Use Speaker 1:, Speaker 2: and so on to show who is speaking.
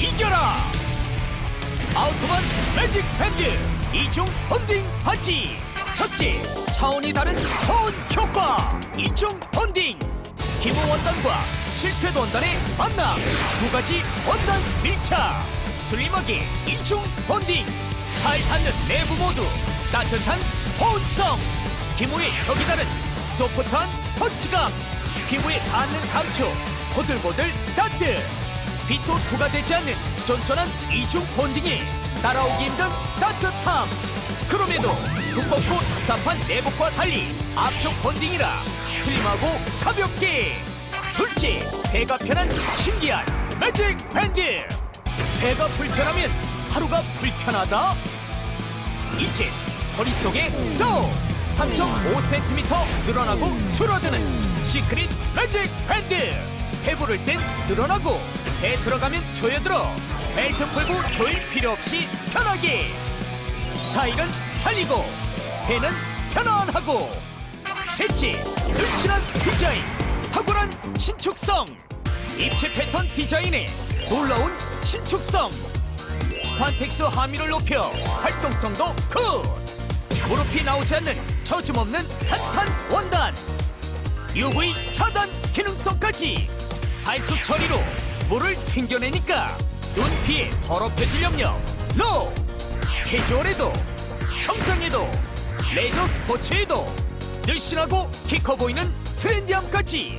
Speaker 1: 이겨라! 아우토반 매직 밴드 이중 본딩 바지. 첫째 차원이 다른 호은 효과 이중 본딩. 기본 원단과 실패 원단의 만남. 두 가지 원단 밀착. 슬림하게 이중 본딩. 살 닿는 내부 모두 따뜻한 보온성. 기모의 벽이 다른 소프트한 터치감. 피부에 닿는 감촉 보들보들 따뜻 빛도 투과되지 않는 쫀쫀한 이중 본딩이 따라오기 힘든 따뜻함. 그럼에도 두껍고 답답한 내복과 달리 앞쪽 본딩이라 슬림하고 가볍게. 둘째 배가 편한 신기한 매직 밴드. 배가 불편하면 하루가 불편하다. 이제 허리 속에 쏙! 3.5cm 늘어나고 줄어드는 시크릿 매직 밴드. 배 부를 땐 늘어나고 배 들어가면 조여들어 벨트 풀고 조일 필요 없이 편하게. 스타일은 살리고 배는 편안하고 셋째 늘씬한 디자인 탁월한 신축성. 입체 패턴 디자인에 놀라운 신축성. 스판텍스 함유를 높여 활동성도 굿. 무릎이 나오지 않는 처짐 없는 탄탄 원단. UV 차단 기능성까지 발수 처리로 물을 튕겨내니까 눈 피해 더럽혀질 염려. 노! 캐주얼에도 청정에도 레저 스포츠에도 늘씬하고 키 커 보이는 트렌디함까지